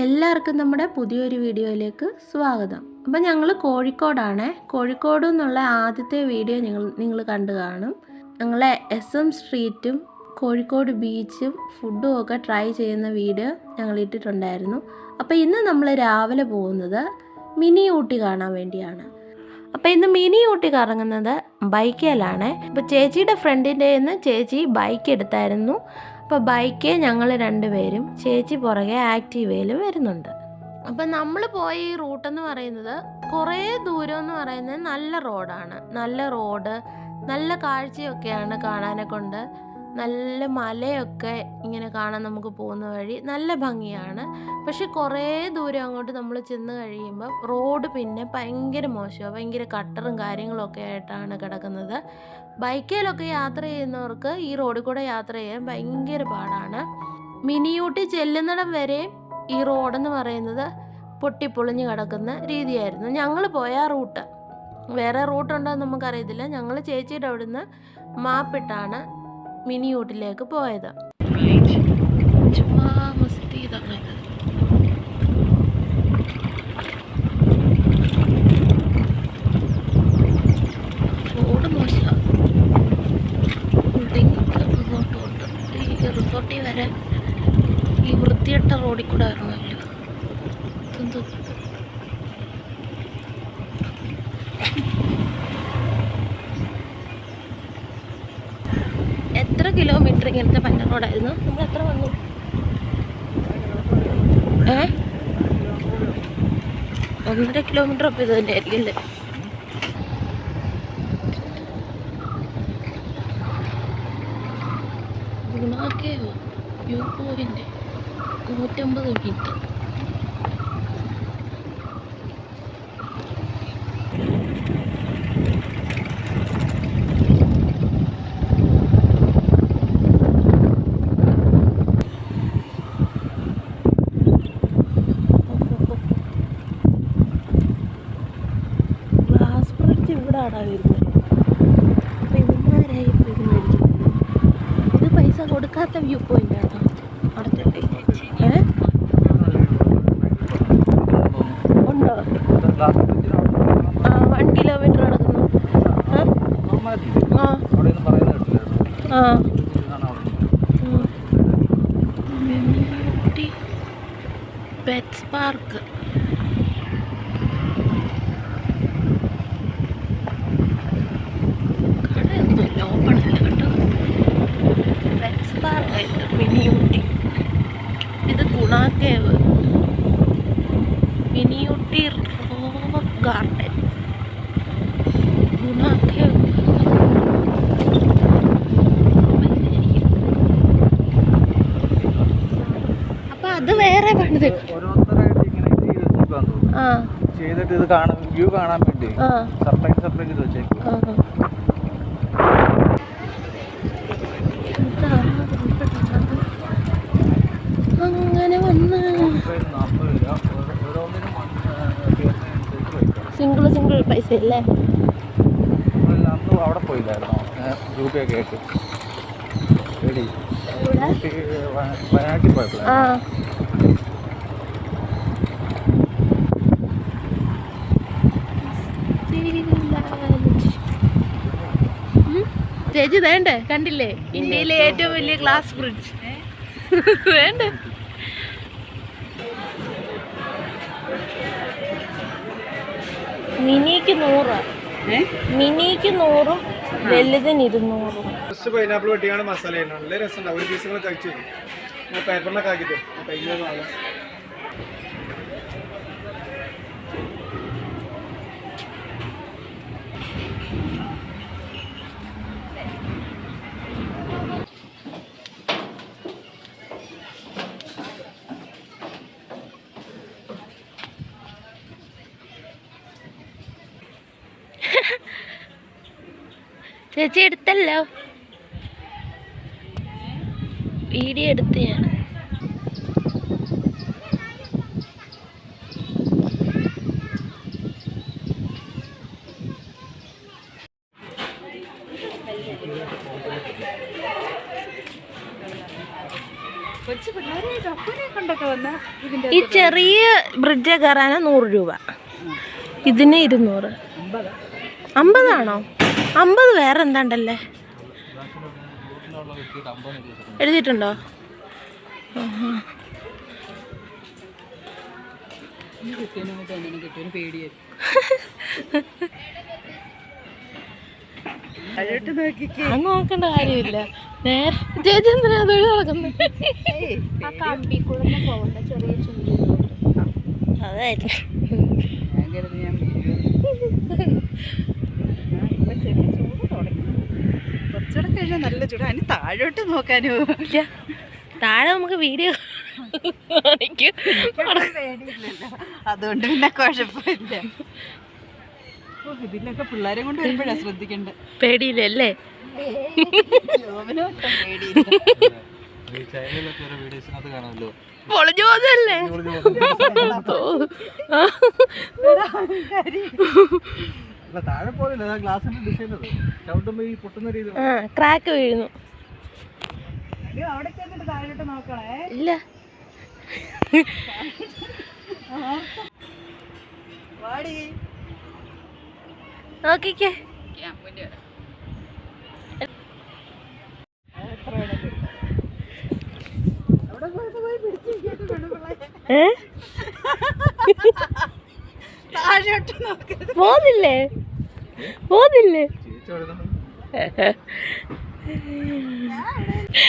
എല്ലാവർക്കും നമ്മുടെ പുതിയൊരു വീഡിയോയിലേക്ക് സ്വാഗതം. അപ്പം ഞങ്ങൾ കോഴിക്കോടാണ്. കോഴിക്കോട് എന്നുള്ള ആദ്യത്തെ വീഡിയോ നിങ്ങൾ നിങ്ങൾ കണ്ടു കാണും. ഞങ്ങളെ എസ് എം സ്ട്രീറ്റും കോഴിക്കോട് ബീച്ചും ഫുഡും ഒക്കെ ട്രൈ ചെയ്യുന്ന വീഡിയോ ഞങ്ങൾ ഇട്ടിട്ടുണ്ടായിരുന്നു. അപ്പോൾ ഇന്ന് നമ്മൾ രാവിലെ പോകുന്നത് മിനി ഊട്ടി കാണാൻ വേണ്ടിയാണ്. അപ്പോൾ ഇന്ന് മിനി ഊട്ടി കറങ്ങുന്നത് ബൈക്കിലാണ്. ഇപ്പോൾ ചേച്ചിയുടെ ഫ്രണ്ടിന്റെ നിന്ന് ചേച്ചി ബൈക്ക് എടുത്തായിരുന്നു. അപ്പോൾ ബൈക്ക് ഞങ്ങൾ രണ്ടുപേരും ചേച്ചി പുറകെ ആക്റ്റീവയിൽ വരുന്നുണ്ട്. അപ്പം നമ്മൾ പോയ ഈ റൂട്ടെന്ന് പറയുന്നത് കുറേ ദൂരം എന്ന് പറയുന്നത് നല്ല റോഡാണ് നല്ല റോഡ് നല്ല കാഴ്ചയൊക്കെയാണ് കാണാനെ കൊണ്ട് നല്ല മലയൊക്കെ ഇങ്ങനെ കാണാൻ നമുക്ക് പോകുന്ന വഴി നല്ല ഭംഗിയാണ്. പക്ഷെ കുറേ ദൂരം അങ്ങോട്ട് നമ്മൾ ചെന്ന് കഴിയുമ്പോൾ റോഡ് പിന്നെ ഭയങ്കര മോശമാണ് ഭയങ്കര കട്ടറും കാര്യങ്ങളൊക്കെ ആയിട്ടാണ് കിടക്കുന്നത്. ബൈക്കിലൊക്കെ യാത്ര ചെയ്യുന്നവർക്ക് ഈ റോഡിൽ കൂടെ യാത്ര ചെയ്യാൻ ഭയങ്കര പാടാണ്. മിനിയൂട്ടി ചെല്ലുന്നിടം വരെ ഈ റോഡെന്ന് പറയുന്നത് പൊട്ടിപ്പൊളിഞ്ഞ് കിടക്കുന്ന രീതിയായിരുന്നു. ഞങ്ങൾ പോയ റൂട്ട്. വേറെ റൂട്ടുണ്ടോ എന്ന് നമുക്കറിയത്തില്ല. ഞങ്ങൾ ചേച്ചിയുടെ അവിടുന്ന് മാപ്പിട്ടാണ് മിനിയൂട്ടിലേക്ക് പോയത്. ചുമ്മാ മസ്തി റിസോർട്ടിൽ വരെ ഈ വൃത്തിയിട്ട റോഡിൽ കൂടെ ഇറങ്ങുമല്ലോ ഇതെന്തോ എത്ര കിലോമീറ്റർ റോഡായിരുന്നു നമ്മൾ എത്ര വന്നു? ഏ? ഒന്നര കിലോമീറ്റർ അപ്പം ഇത് തന്നെ ആയിരിക്കും അല്ലേ ഗുണാക്കേവോ യു പോയിന്റ് നൂറ്റമ്പത് മിനിറ്റ് ഗ്ലാസ് ബ്രിഡ്ജ് ഇവിടെ ആടാ വരുന്നത് അപ്പം ഇവന്മാരായി ഇത് ഇത് പൈസ കൊടുക്കാത്ത വ്യൂ പോയിന്റ് ആണ്? ഉണ്ടോ? ആ വൺ കിലോമീറ്റർ നടക്കുന്നു. ആ. ആ ആ മിനിയൂട്ടി പെറ്റ്സ് പാർക്ക് കടയൊന്നുമില്ല ഓപ്പൺ അല്ല കേട്ടോ പെറ്റ്സ് പാർക്കായിട്ട് മിനിയൂട്ടി. ഇത് ഗുണാക്കേവ് മിനിയൂട്ടി റോക്ക് ഗാർഡൻ. ഗുണാക്കേവ് അപ്പൊ അത് വേറെ പണിത്. ചെയ്തിട്ട് ഇത് കാണാൻ വ്യൂ കാണാൻ വേണ്ടി സർപ്രൈസ് സർപ്രൈസ് വെച്ചേക്കും ആ അങ്ങനെ വന്ന് നാൽപ്പത് രൂപ ഓരോ- ഓരോന്നിനും കേസിനനുസരിച്ച് വയ്ക്കണം സിംഗിൾ സിംഗിൾ പൈസ അന്ന് അവിടെ പോയില്ലായിരുന്നോ? വയനാട്ടിൽ പോയപ്പോഴാണ് ആ. ചേച്ചി വേണ്ടേ? കണ്ടില്ലേ? ഇന്ത്യയിലെ ഏറ്റവും വലിയ ഗ്ലാസ് ബ്രിഡ്ജ് വേണ്ടേ? മിനിക്ക് നൂറ്. മിനിക്ക് നൂറും വലുതിന് ഇരുന്നൂറും. ഫസ്റ്റ് പൈനാപ്പിൾ വെട്ടിയാണ് മസാല ഒരു പീസ് കഴിച്ചു പേപ്പറിലൊക്കെ ആക്കിയിട്ട് കയ്യിൽ നാളെ ചേച്ചി എടുത്തല്ലോ. വീഡിയോ എടുത്ത് ഞാൻ. ഈ ചെറിയ ബ്രിഡ്ജ് കയറാന് നൂറ് രൂപ. ഇതിന് ഇരുന്നൂറ്. അമ്പതാണോ? അമ്പത് വേറെ എന്താണ്ടല്ലേ എഴുതിയിട്ടുണ്ടോ അങ്ങ് നോക്കേണ്ട കാര്യമില്ല. നേരെ ചേച്ചി എന്തിനാ തൊഴിൽ നടക്കുന്നത് അതായിരുന്നു കഴിഞ്ഞാൽ നല്ല ചൂട്. അതിന് താഴോട്ട് നോക്കാനോ? ഇല്ല. താഴെ നമുക്ക് വീഡിയോ അതുകൊണ്ട് പിന്നെ കുഴപ്പമില്ല. ഇതിലൊക്കെ പിള്ളേരെ കൊണ്ട് വരുമ്പോഴാ ശ്രദ്ധിക്കണ്ടേ പേടിയില്ലല്ലേ? കാണാമല്ലോ. പൊളിഞ്ഞു പോകുന്നല്ലേ അല്ല ആ ക്രാക്ക് വീഴുന്നു. ഇല്ല. വാടി. നോക്കിക്കേ. ഏ? പോന്നില്ലേ? പോന്നില്ലേ?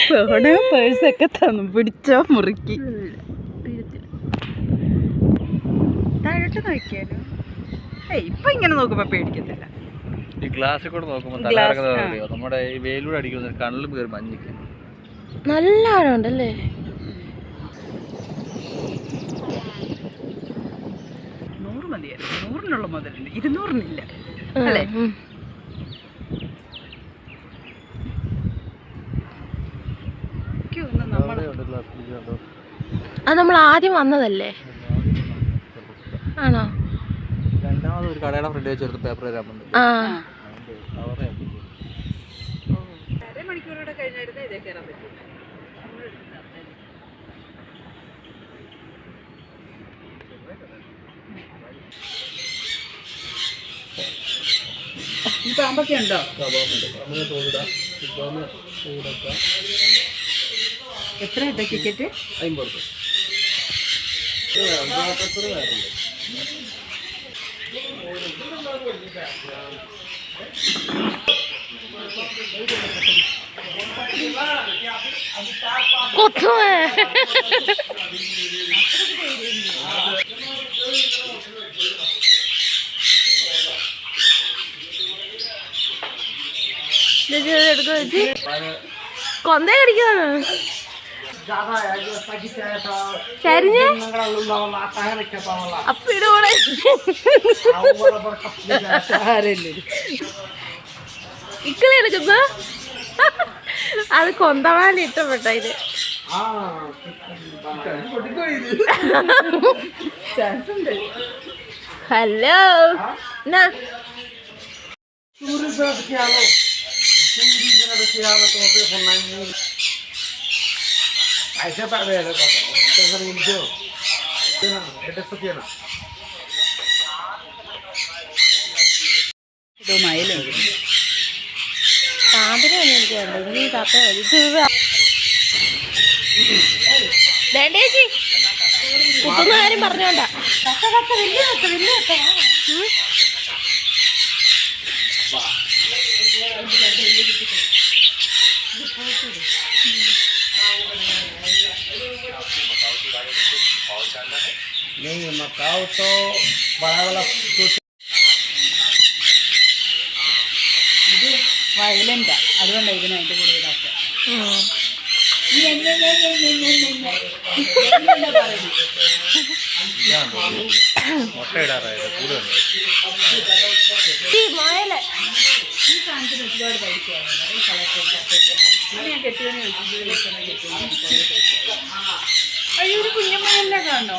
ഫോണ് പേഴ്സൊക്കെ തന്നു. പിടിച്ചോ മുറുക്കി. താഴോട്ട് നോക്കിയാലോ? ഇപ്പൊ ഇങ്ങനെ നോക്കുമ്പോ പേടിക്കത്തില്ല. ഈ ഗ്ലാസ് കൂടെ നോക്കുമ്പോൾ തലകറങ്ങുന്നത് നമ്മുടെ ഈ വെയിലൂടെ അടിക്കുന്ന കണ്ണിലും കയറി മഞ്ഞിക്ക്. നല്ല ആഴമുണ്ടല്ലേ? നൂറ് മതിയായിരുന്നു. നൂറിനുള്ള മുതലുണ്ട് ഇരുന്നൂറിനില്ല. അല്ലേ? അത് നമ്മൾ ആദ്യം വന്നതല്ലേ? ആണോ? രണ്ടാമത് ഒരു കടയുടെ ഫ്രണ്ട് വെച്ചിട്ട് പേപ്പർ തരാൻ പറ്റും ആ. അരമണിക്കൂറോടെ കഴിഞ്ഞായിരുന്നേ ഇതേ കയറാൻ പറ്റും ഈ പാമ്പൊക്കെ ഉണ്ടോ? എത്ര ടിക്കറ്റ് അമ്പത് രൂപ കൊത്തുവേ ചേച്ചി ഇത് എടുക്കോ ചേച്ചി കൊന്തേ കടിക്കാണ് ചരിഞ്ഞ് അപ്പിയുടെ കൂടെ ഇക്കളി എടുക്കുന്ന അത് കൊന്തമാലി ഇഷ്ടപ്പെട്ട ഇത്. ഹലോ. എന്നാ? മതി ഇത് വേണ്ട ചേച്ചി കുത്തുന്ന കാര്യം പറഞ്ഞോണ്ടാ ഉം. नहीं मकाओ तो बड़ा वाला ഇത് വയലൻ്റാ അതുകൊണ്ടാണ് ഇതിനെ അതിൻ്റെ കൂടെ ഇടാത്ത ഉം. മുട്ടയിടാറായത് കൂടുതലുണ്ട് ഈ മുയല് ഈ സാധനത്തിന് ഒരുപാട് പൈസയാണ് ഈ കളക്ടർ ഞാൻ കെട്ടിയോനെ അയ്യോ ഒരു കുഞ്ഞമ്മയെല്ലാം കാണോ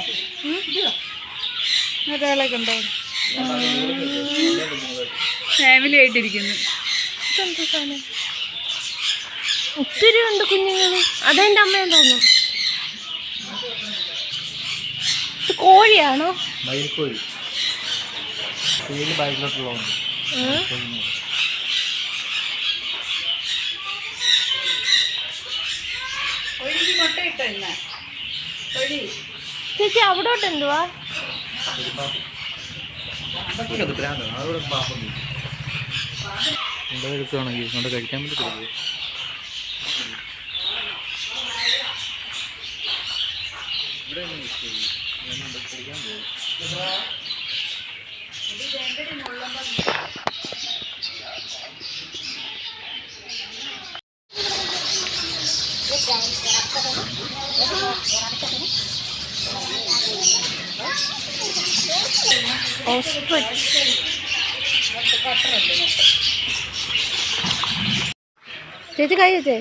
ഒരാളെ കണ്ടോ? ഫാമിലി ആയിട്ടിരിക്കുന്നു. ഇതെന്ത് സാധനം? ഒത്തിരി ഉണ്ട് കുഞ്ഞുങ്ങൾ അതെന്റെ അമ്മയെന്ന് തോന്നുന്നു. കോഴിയാണോ? മയിൽക്കോഴി. പേര് ബാക്കിലോട്ടുള്ളതുണ്ട് ഉം. കോഴിക്ക് മുട്ട ഇട്ടോ ഇന്ന് കോഴി ചേച്ചി അവിടോട്ട് എന്തുവാ? ഓസ്ട്രിച്ച് ചേച്ചി കൈ ചേച്ചേ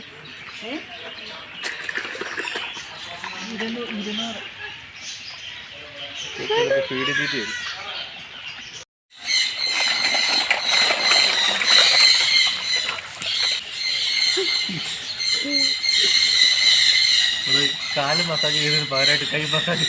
കാൽ മസാജ് ചെയ്തതിന് പകരമായിട്ട് കൈ മസാജ്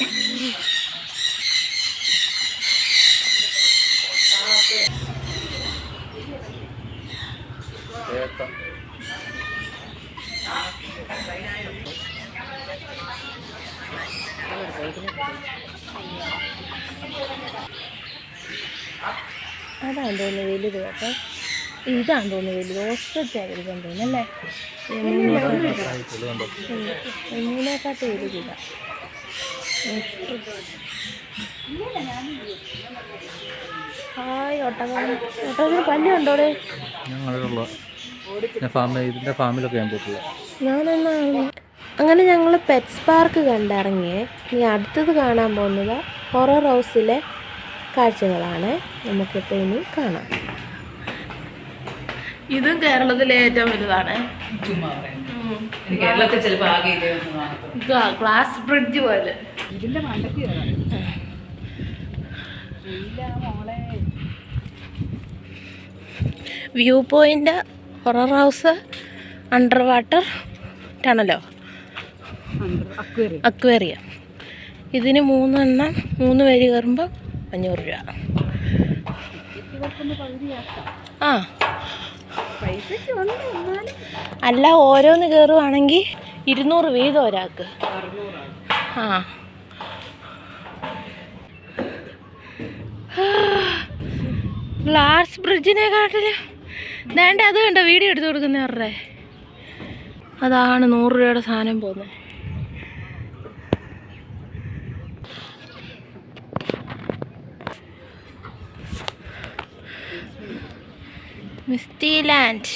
അതാണ് തോന്നുന്നു വലുത്. കേട്ടോ ഇതാണ് തോന്നുന്നു വലുത്. ഓസ്ട്രിച്ച് ആയിരിക്കും തോന്നുന്നു അല്ലേ? എമ്മിനെക്കാട്ട് വലുതില്ല ഹായ് ഒട്ടകം. ഒട്ടകത്തിന് പല്ലുണ്ടോടെ ഞങ്ങളുള്ള ഞാൻ ഇതിന്റെ ഫാമിലൊക്കെ ഞാൻ പോയിട്ടുള്ള ഞാനെന്നാണ് അങ്ങനെ ഞങ്ങൾ പെറ്റ്സ് പാർക്ക് കണ്ടിറങ്ങിയേ. ഇനി അടുത്തത് കാണാൻ പോകുന്നത് ഹൊറർ ഹൗസിലെ കാഴ്ചകളാണ് നമുക്കിപ്പോൾ ഇനി കാണാം. ഇതും കേരളത്തിലെ ഏറ്റവും വലുതാണ്. ഗ്ലാസ് ബ്രിഡ്ജ് പോലെ. ഇതിന്റെ view point horror house under water ടണലോ aquarium. Aquarium. ഇതിന് മൂന്നെണ്ണം മൂന്ന് പേര് കയറുമ്പോൾ അഞ്ഞൂറ് രൂപ. ആ. അല്ല ഓരോന്ന് കയറുവാണെങ്കിൽ ഇരുന്നൂറ് വീതം ഒരാൾക്ക്. ആ. ആ ഗ്ലാസ് കാട്ടിൽ. വേണ്ട അത് കണ്ടോ വീഡിയോ എടുത്ത് കൊടുക്കുന്നവരുടെ. അതാണ് നൂറ് രൂപയുടെ സാധനം പോകുന്നത്. Misty land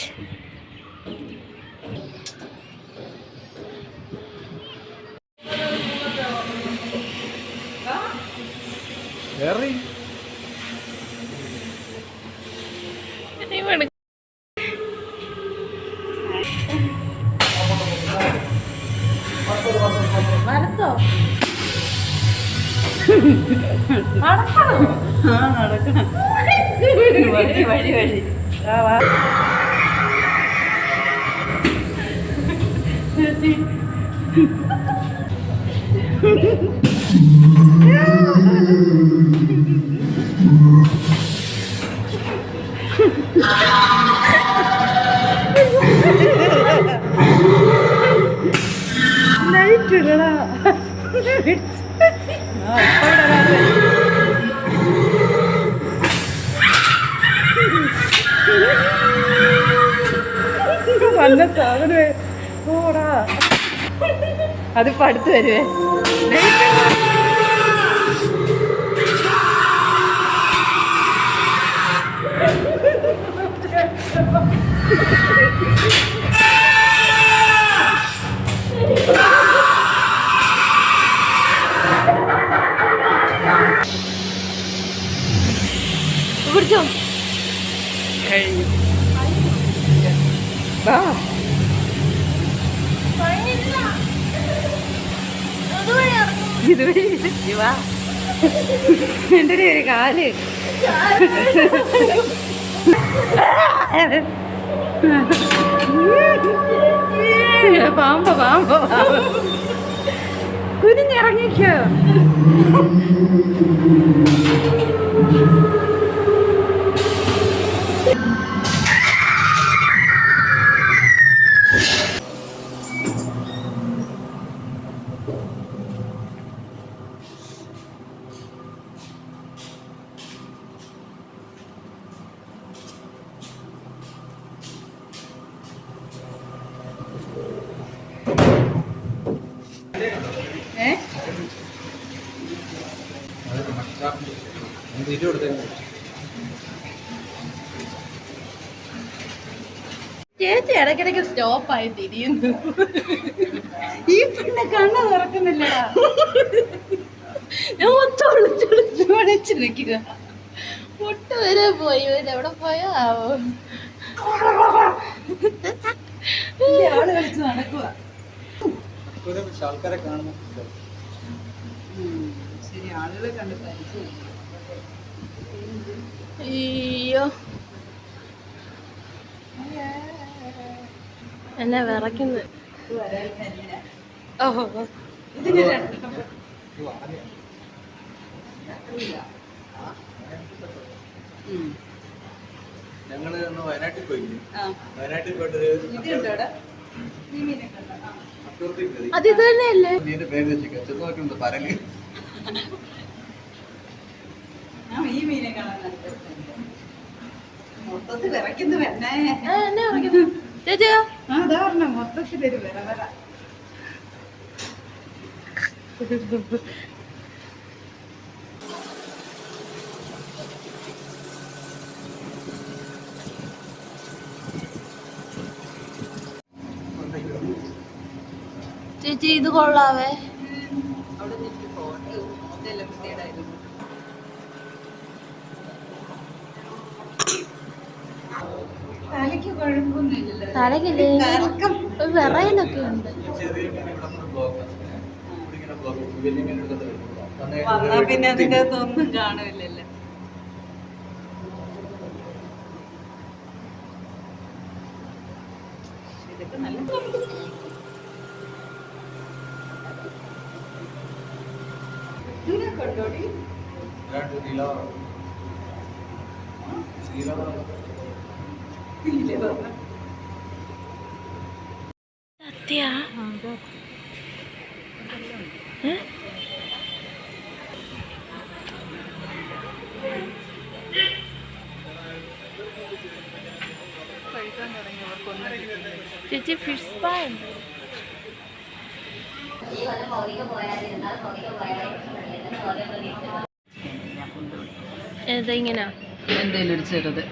വരത്തോ? ആ നടക്കണം. വഴി വഴി വഴി ആ വാ ലൈറ്റ് ഇടടാ ആ ഇപ്പൊ ഇടാതെ വന്ന സാധനമേ ഓടാ. അതിപ്പോ അടുത്ത് വരുവേ പിടിച്ചോ? വാ. ഇതുവഴി ഇത് വാ. എന്റെ ഒരു കാൽ. പാമ്പ പാമ്പ പാമ്പ. കുനിഞ്ഞിറങ്ങിക്കോ. ചേച്ചി ഇടയ്ക്കിടയ്ക്ക് സ്റ്റോപ്പായി തിരിയുന്നു. ഈ പിന്നെ കണ്ണ തുറക്കുന്നില്ല. ഞാൻ മൊത്തം ഒളിച്ചൊളിച്ച് വിളിച്ച് നിൽക്കുക. മുട്ട വരെ പോയി എവിടെ പോയോ? ആവോ ആൾ കളിച്ച് നടക്കുക ആൾക്കാരെ കാണുന്നു ശരി ആളുകളെ കണ്ട് പരിചയം അയ്യോ. എന്നെ വിറയ്ക്കുന്നു ഓഹോ. ഞങ്ങൾ വയനാട്ടിൽ പോയി ആ. വയനാട്ടിൽ പോയിട്ട്. അത് ഇത് തന്നെയല്ലേ നീന്റെ പേര് വെച്ചിരിക്കുക ചെന്ന് നോക്കുന്നുണ്ട് പരൽ ഈ മീനെ കാണാൻ. മൊത്തത്തിൽ വിറയ്ക്കുന്നു പെണ്ണേ ആ, എന്നെ വിറയ്ക്കുന്നു. ചേച്ചിയോ? ആ അതാ പറഞ്ഞ മൊത്തത്തിലൊരു വിറ വിറ. ചേച്ചി ഇത് കൊള്ളാവേ. അവിടെ നിന്ന് ഫോട്ടോ ഇതെല്ലാം വൃത്തികേടായിരുന്നു തലയ്ക്ക് കുഴപ്പമൊന്നുമില്ലല്ലോ തലക്കില്ലേ കറക്കം ഒരു വിറയലൊക്കെ ഉണ്ട് ചെറിയ മീൻ ഇവിടെ നിന്ന് ബ്ലോക്ക് ഇങ്ങനെ ബ്ലോക്ക് വലിയ മീൻ എടുത്തിട്ട് വന്ന് വന്നാ പിന്നെ അതിന്റെ അകത്തൊന്നും കാണുമില്ലല്ലോ ഇതൊക്കെ നല്ല കൊണ്ടോടി രണ്ട് കിലോ സത്യ? ചേച്ചി ഫിഷ് സ്പാ ഉണ്ട്? ഇതെങ്ങനാ എന്തേലും ഒരു ചെറുത്.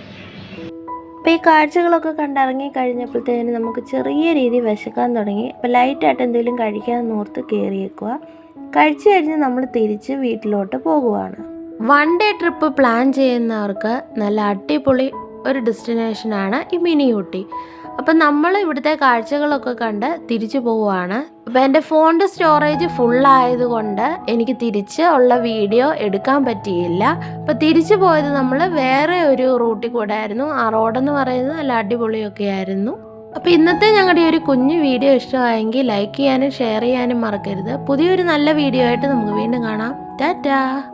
അപ്പോൾ ഈ കാഴ്ചകളൊക്കെ കണ്ടിറങ്ങി കഴിഞ്ഞപ്പോഴത്തേന് നമുക്ക് ചെറിയ രീതിയിൽ വിശക്കാൻ തുടങ്ങി. അപ്പോൾ ലൈറ്റായിട്ട് എന്തെങ്കിലും കഴിക്കാൻ ഓർത്ത് കയറിയേക്കുക കഴിച്ചു കഴിഞ്ഞ് നമ്മൾ തിരിച്ച് വീട്ടിലോട്ട് പോകുവാണ്. വൺ ഡേ ട്രിപ്പ് പ്ലാൻ ചെയ്യുന്നവർക്ക് നല്ല അടിപൊളി ഒരു ഡെസ്റ്റിനേഷനാണ് ഈ മിനി ഊട്ടി അപ്പം നമ്മൾ ഇവിടുത്തെ കാഴ്ചകളൊക്കെ കണ്ട് തിരിച്ചു പോവുകയാണ്. അപ്പം എന്റെ ഫോണിന്റെ സ്റ്റോറേജ് ഫുള്ളായതുകൊണ്ട് എനിക്ക് തിരിച്ച് ഉള്ള വീഡിയോ എടുക്കാൻ പറ്റിയില്ല. അപ്പം തിരിച്ചു പോയത് നമ്മൾ വേറെ ഒരു റൂട്ടിൽ കൂടെ ആയിരുന്നു. ആ റോഡെന്ന് പറയുന്നത് നല്ല അടിപൊളിയൊക്കെ ആയിരുന്നു. അപ്പോൾ ഇന്നത്തെ ഞങ്ങളുടെ ഈ ഒരു കുഞ്ഞു വീഡിയോ ഇഷ്ടമായെങ്കിൽ ലൈക്ക് ചെയ്യാനും ഷെയർ ചെയ്യാനും മറക്കരുത്. പുതിയൊരു നല്ല വീഡിയോ ആയിട്ട് നമുക്ക് വീണ്ടും കാണാം. ടാറ്റാ!